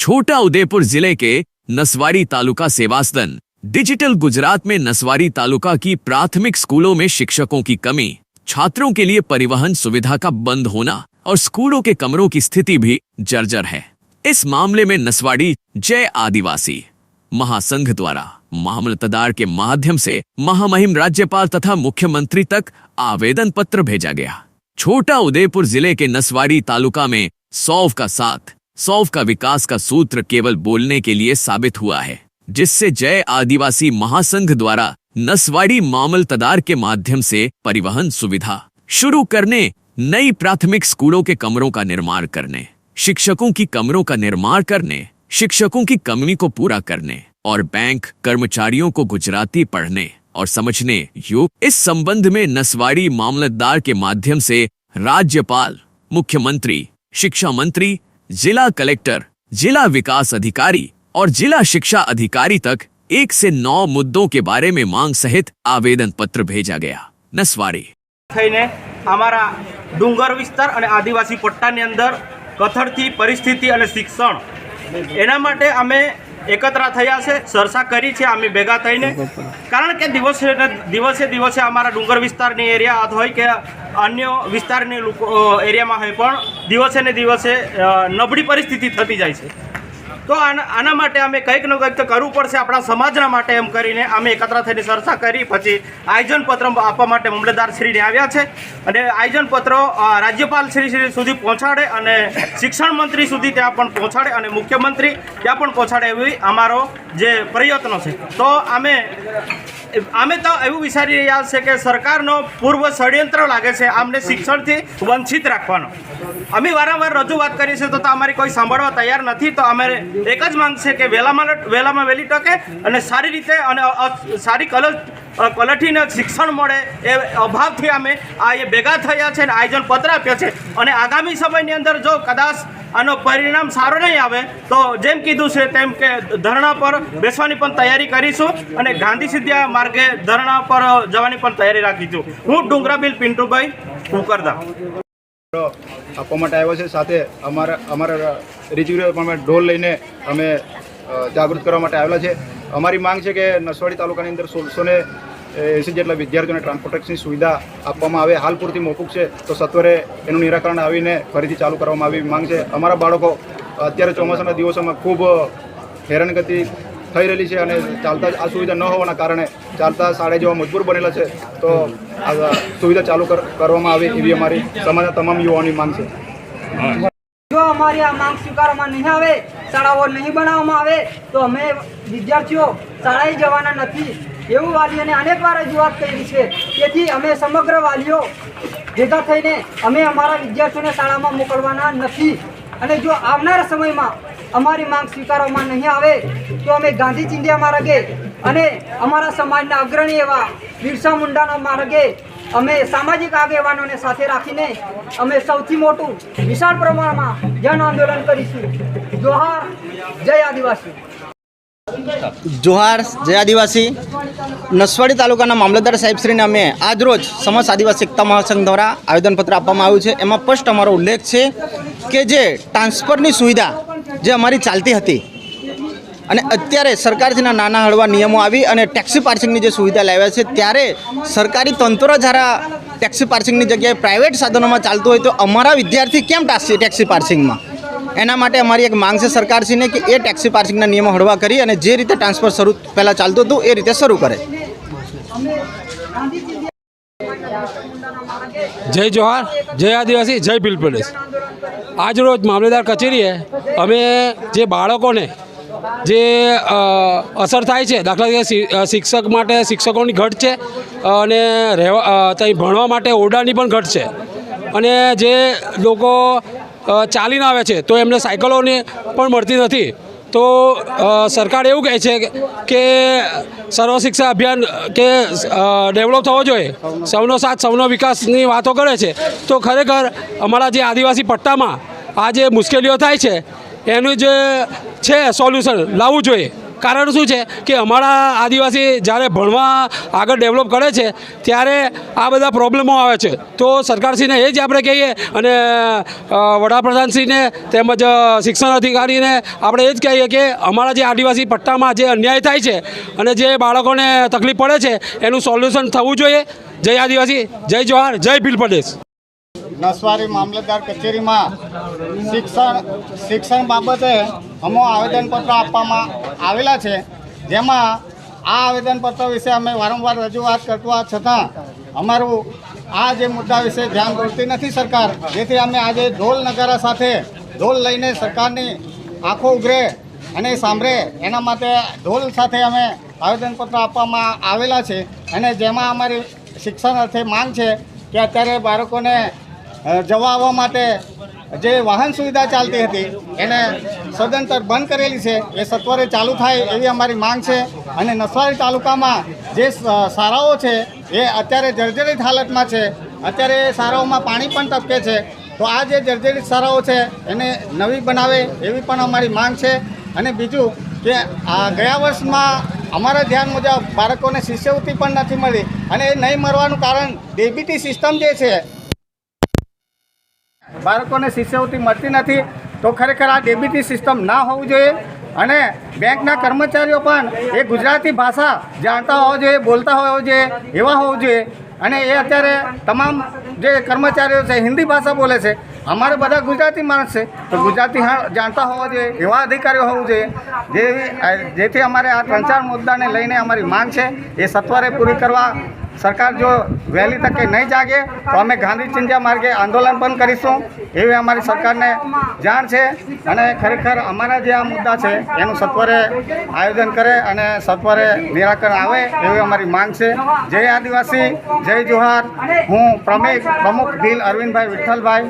छोटा उदेपुर ज़िले के नसवारी तालुका सेवासदन डिजिटल गुजरात में नसवारी तालुका की प्राथमिक स्कूलों में शिक्षकों की कमी, छात्रों के लिए परिवहन सुविधा का बंद होना और स्कूलों के कमरों की स्थिति भी जर्जर है। इस मामले में नसवाड़ी जय आदिवासी महासंघ द्वारा मामलतदार के माध्यम से महामहिम राज्यपाल तथा मुख्यमंत्री तक आवेदन पत्र भेजा गया। छोटा उदयपुर ज़िले के नसवाड़ी तालुका में सौव का साथ सौव का विकास का सूत्र केवल बोलने के लिए साबित हुआ है, जिससे जय आदिवासी महासंघ द्वारा नसवाड़ी मामलतदार के माध्यम से परिवहन सुविधा शुरू करने, नई प्राथमिक स्कूलों के कमरों का निर्माण करने, शिक्षकों की कमरों का निर्माण करने, शिक्षकों की कमी को पूरा करने और बैंक कर्मचारियों को गुजराती पढ़ने और समझने योग्य इस संबंध में नसवाड़ी मामलतदार के माध्यम से राज्यपाल, मुख्यमंत्री, शिक्षा मंत्री जिला कलेक्टर जिला विकास अधिकारी और जिला शिक्षा अधिकारी तक एक से नौ मुद्दों के बारे में मांग सहित आवेदन पत्र भेजा गया नसवाड़ी થઈને અમારા ડુંગર વિસ્તાર અને આદિવાસી પટ્ટાની અંદર કથળતી પરિસ્થિતિ અને શિક્ષણ એના માટે અમે એકત્ર થયા છે ચર્ચા કરી છે, અમે ભેગા થઈને. કારણ કે દિવસે દિવસે દિવસે અમારા ડુંગર વિસ્તારની એરિયા હોય કે અન્ય વિસ્તારની લોકો એરિયામાં હોય પણ દિવસે ને દિવસે નબળી પરિસ્થિતિ થતી જાય છે. તો આના માટે અમે કંઈક ને કંઈક તો કરવું પડશે આપણા સમાજના માટે એમ કરીને અમે એકત્ર થઈને ચર્ચા કરી. પછી આયોજન પત્ર આપવા માટે મામલતદાર શ્રીને આવ્યા છે. અને આયોજન પત્રો રાજ્યપાલ શ્રી શ્રી સુધી પહોંચાડે અને શિક્ષણ મંત્રી સુધી ત્યાં પણ પહોંચાડે અને મુખ્યમંત્રી ત્યાં પણ પહોંચાડે એવી અમારો જે પ્રયત્નો છે. તો અમે અમે તો એવું વિચારી રહ્યા છે કે સરકારનો પૂર્વ ષડયંત્ર લાગે છે આમને શિક્ષણથી વંચિત રાખવાનો. અમે વારંવાર રજૂઆત કરી છે તો અમારી કોઈ સાંભળવા તૈયાર નથી, તો અમે એક જ માંગ છે કે વહેલામાં વહેલામાં વહેલી તકે અને સારી રીતે અને સારી કલ ક્વોલિટીને શિક્ષણ મળે એ અભાવથી અમે આ એ ભેગા થયા છે અને આયોજન પત્ર આપ્યા છે. અને આગામી સમયની અંદર જો કદાચ આનો પરિણામ સારો નહીં આવે, તો જેમ કીધું છે તેમ કે ધરણા પર બેસવાની પણ તૈયારી કરીશું અને ગાંધી સિદ્ધિયા માર્ગે ધરણા પર જવાની પણ તૈયારી રાખીશું. હું ડુંગરાબીલ પિન્ટુભાઈ, કુકરદા. આપવા માટે આવ્યો છે, સાથે અમારા અમારા રિજિગ્યુલર પણ ઢોલ લઈને અમે જાગૃત કરવા માટે આવેલા છે. અમારી માંગ છે કે નસવાડી તાલુકાની અંદર સોળસો એંસી જેટલા વિદ્યાર્થીઓને ટ્રાન્સપોર્ટેશનની સુવિધા આપવામાં આવે, હાલ પૂરતી મોકૂફ છે, તો સત્વરે એનું નિરાકરણ આવીને ફરીથી ચાલુ કરવામાં આવી માંગ છે. અમારા બાળકો અત્યારે ચોમાસાના દિવસોમાં ખૂબ હેરાનગતિ થઈ રહેલી છે અને ચાલતા આ સુવિધા ન હોવાના કારણે ચાલતા શાળે જેવા મજબૂર બનેલા છે, તો આ સુવિધા ચાલુ કર- કરવામાં આવે એવી અમારી સમાજના તમામ યુવાઓની માંગ છે. જો અમારી આ માંગ સ્વીકારવામાં નહીં આવે, શાળાઓ નહીં બનાવવામાં આવે, તો અમે વિદ્યાર્થીઓ શાળાએ જવાના નથી. એવું વાલીઓને અનેક વાર રજૂઆત કરી છે. તેથી અમે સમગ્ર વાલીઓ ભેગા થઈને અમે અમારા વિદ્યાર્થીઓને શાળામાં મોકલવાના નથી. અને જો આવનારા સમયમાં અમારી માંગ સ્વીકારવામાં નહીં આવે, તો અમે ગાંધી ચિંધ્યા માર્ગે અને અમારા સમાજના અગ્રણી એવા બિરસા મુંડાના માર્ગે અમે સામાજિક આગેવાનોને સાથે રાખીને અમે સૌથી મોટું વિશાળ પ્રમાણમાં જન આંદોલન કરીશું. જોહાર, જય આદિવાસી. જોહાર, જય આદિવાસી. નસવાડી તાલુકાના મામલતદાર સાહેબશ્રીને અમે આજરોજ સમસ્ત આદિવાસી એકતા મહાસંઘ દ્વારા આવેદનપત્ર આપવામાં આવ્યું છે. એમાં સ્પષ્ટ અમારો ઉલ્લેખ છે કે જે ટ્રાન્સફરની સુવિધા જે અમારી ચાલતી હતી અને અત્યારે સરકારથીના નાના હળવા નિયમો આવી અને ટેક્સી પાર્સિંગની જે સુવિધા લાવ્યા છે, ત્યારે સરકારી તંત્ર જ્યારે ટેક્સી પાર્સિંગની જગ્યાએ પ્રાઇવેટ સાધનોમાં ચાલતું હોય તો અમારા વિદ્યાર્થી કેમ ટાકશે ટેક્સી પાર્કિંગમાં એના માટે અમારી એક માંગ છે સરકારશ્રીને કે એ ટેક્સી પાર્કિંગના નિયમો હળવા કરી અને જે રીતે ટ્રાન્સફર શરૂ પહેલાં ચાલતું હતું એ રીતે શરૂ કરે. જય જોહાર, જય આદિવાસી, જય ભીલ પ્રદેશ આજરોજ મામલેદાર કચેરીએ અમે જે બાળકોને જે અસર થાય છે, દાખલા તરીકે શિક્ષક માટે શિક્ષકોની ઘટ છે, અને રહેવા ત્યાં ભણવા માટે ઓરડાની પણ ઘટ છે. અને જે લોકો ચાલીને આવે છે. તો એમને સાયકલોની પણ મળતી નથી. તો સરકાર એવું કહે છે કે સર્વ શિક્ષા અભિયાન કે ડેવલપ થવો જોઈએ. સૌનો સાથ, સૌનો વિકાસની વાતો કરે છે. તો ખરેખર અમારા જે આદિવાસી પટ્ટામાં આ જે મુશ્કેલીઓ થાય છે, એનું જે છે સોલ્યુશન લાવવું જોઈએ. કારણ શું છે કે અમારા આદિવાસી જ્યારે ભણવા આગળ ડેવલપ કરે છે, ત્યારે આ બધા પ્રોબ્લેમો આવે છે. તો સરકારશ્રીને એ જ આપણે કહીએ અને વડાપ્રધાનશ્રીને તેમજ શિક્ષણ અધિકારીને આપણે એ જ કહીએ કે અમારા જે આદિવાસી પટ્ટામાં જે અન્યાય થાય છે અને જે બાળકોને તકલીફ પડે છે, એનું સોલ્યુશન થવું જોઈએ. જય આદિવાસી, જય જવાહર, જય ભીલ પ્રદેશ. નસવારી મામલતદાર કચેરીમાં શિક્ષણ શિક્ષણ બાબતે અમો આવેદનપત્ર આપવામાં આવેલા છે. જેમાં આ આવેદનપત્ર વિશે અમે વારંવાર રજૂઆત કરવા છતાં અમારું આ જે મુદ્દા વિશે ધ્યાન દોરતી નથી સરકાર, જેથી અમે આજે ઢોલ નગારા સાથે ઢોલ લઈને સરકારની આંખો ઉઘરે અને સાંભળે. એના માટે ઢોલ સાથે અમે આવેદનપત્ર આપવામાં આવેલા છે અને જેમાં અમારી શિક્ષણ અર્થે માંગ છે કે અત્યારે બાળકોને જવા આવવા માટે જે વાહન સુવિધા ચાલતી હતી, એને સદંતર બંધ કરેલી છે. એ સત્વરે ચાલુ થાય એવી અમારી માંગ છે. અને નસવાડી તાલુકામાં જે શાળાઓ છે, એ અત્યારે જર્જરિત હાલતમાં છે. અત્યારે શાળાઓમાં પાણી પણ ટપકે છે. તો આ જે જર્જરિત શાળાઓ છે, એને નવી બનાવે એવી પણ અમારી માંગ છે. અને બીજું કે આ ગયા વર્ષમાં અમારા ધ્યાન મુજબ બાળકોને શિષ્યવૃત્તિ પણ નથી મળી. અને એ નહીં મળવાનું કારણ ડેબિટી સિસ્ટમ જે છે, બાળકોને શિષ્યવૃત્તિ મળતી નથી. તો ખરેખર આ ડેબિટી સિસ્ટમ ના હોવું જોઈએ અને બેંકના કર્મચારીઓ પણ એ ગુજરાતી ભાષા જાણતા હોવા જોઈએ, બોલતા હોવા જોઈએ, એવા હોવું જોઈએ. અને એ અત્યારે તમામ જે કર્મચારીઓ છે, હિન્દી ભાષા બોલે છે, અમારે બધા ગુજરાતી માણસ છે. તો ગુજરાતી જાણતા હોવા જોઈએ, એવા અધિકારીઓ હોવું જોઈએ, જેવી, જેથી અમારે આ ત્રણ ચાર મુદ્દાને લઈને અમારી માંગ છે, એ સત્વરે પૂરી કરવા સરકાર જો વહેલી તકે નહીં જાગે, તો અમે ગાંધી ચિંધ્યા માર્ગે આંદોલન પણ કરીશું. એવી અમારી સરકારને જાણ છે અને ખરેખર અમારા જે આ મુદ્દા છે, એનું સત્વરે આયોજન કરે અને સત્વરે નિરાકરણ આવે એવી અમારી માંગ છે. જય આદિવાસી, જય જોહાર. હું પ્રમેય પ્રમુખ ભીલ અરવિંદભાઈ વિઠ્ઠલભાઈ.